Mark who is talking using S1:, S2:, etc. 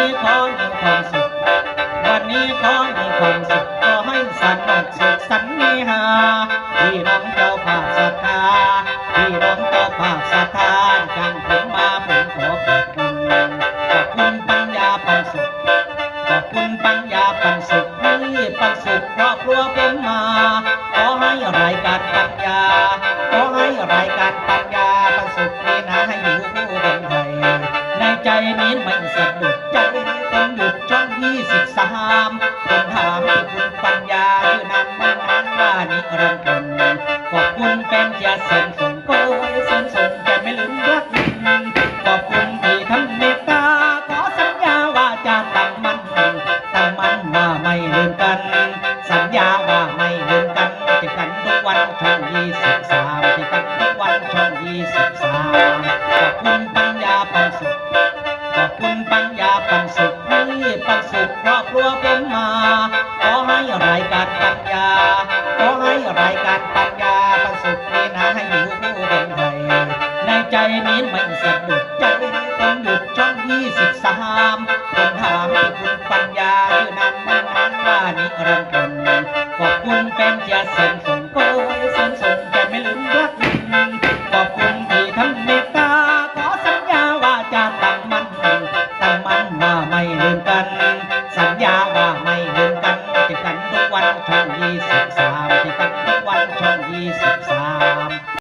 S1: นี้ของมีความสุข วันนี้ของมีความสุขขอให้สันติสุขสันนิหาที่ร้องเจ้าภาพศรัทธาที่ร้องเจ้าภาพศรัทธาจังผมมาผมขอขอบคุณขอบคุณปัญญาปันสุขขอบคุณปัญญาปันสุขนี่ปันสุขครอบครัวผมมาขอให้รายการปัญญาขอให้รายการปัญญาปันสุขนี่นะให้อยู่ นใจนี้ไม่สะดุดใจต้องหยุดช่องยี่สิบสามผมถามที่คุณปัญญาชื่อนามมันนั้นว่านิรันดร์ขอบคุณเป็นจียเสริมส่งโกยเสริมส่งแต่ไม่ลืมรักขอบคุณที่ท่านเมตตาขอสัญญาว่าจะตั้งมั่นตั้งมั่นว่าไม่ลืมกัน สัญญาว่าไม่ลืมกันติดกันทุกวันช่องยี่สิบสามติดกันทุกวันช่องยี่สิบสาม คุณปัญญาปันสุขที่ปันสุขครอบครัวผมมา ขอให้รายการปัญญา ขอให้รายการปัญญาปันสุขนี้นะให้อยู่คู่คนไทยในใจนี้ไม่สะดุดใจต้องหยุดช่องยี่สิบสามผมถามที่คุณปัญญาชื่อนามมันนั้นว่านิรันดร์ขอบคุณเป็นเจียเสริมส่งโกยเสริมส่งแต่ไม่ลืมรักขอบคุณที่ท่านเมตตาขอสัญญาว่าจะตั้งมั่นตั้งมั่นว่าไม่ลืมกัน สัญญาว่าไม่ลืมกันติดกันทุกวันช่องยี่สิบสามติดกันทุกวันช่องยี่สิบสาม